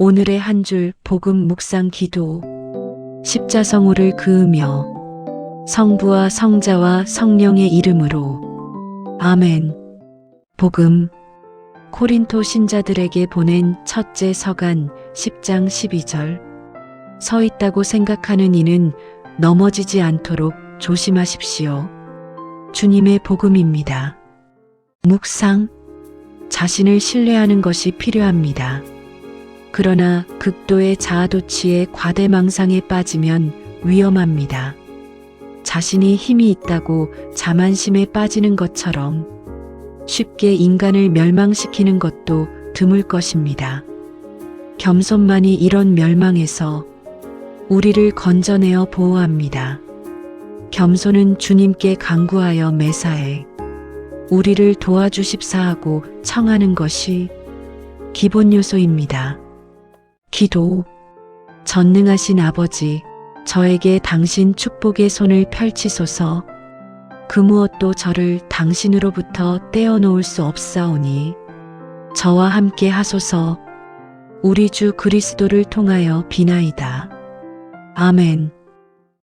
오늘의 한 줄 복음 묵상 기도 십자성호를 그으며 성부와 성자와 성령의 이름으로 아멘 복음 코린토 신자들에게 보낸 첫째 서간 10장 12절 서 있다고 생각하는 이는 넘어지지 않도록 조심하십시오. 주님의 복음입니다. 묵상 자신을 신뢰하는 것이 필요합니다. 그러나 극도의 자아도취에 과대망상에 빠지면 위험합니다. 자신이 힘이 있다고 자만심에 빠지는 것처럼 쉽게 인간을 멸망시키는 것도 드물 것입니다. 겸손만이 이런 멸망에서 우리를 건져내어 보호합니다. 겸손은 주님께 강구하여 매사에 우리를 도와주십사 하고 청하는 것이 기본 요소입니다. 기도. 전능하신 아버지, 저에게 당신 축복의 손을 펼치소서 그 무엇도 저를 당신으로부터 떼어놓을 수 없사오니 저와 함께 하소서 우리 주 그리스도를 통하여 비나이다. 아멘.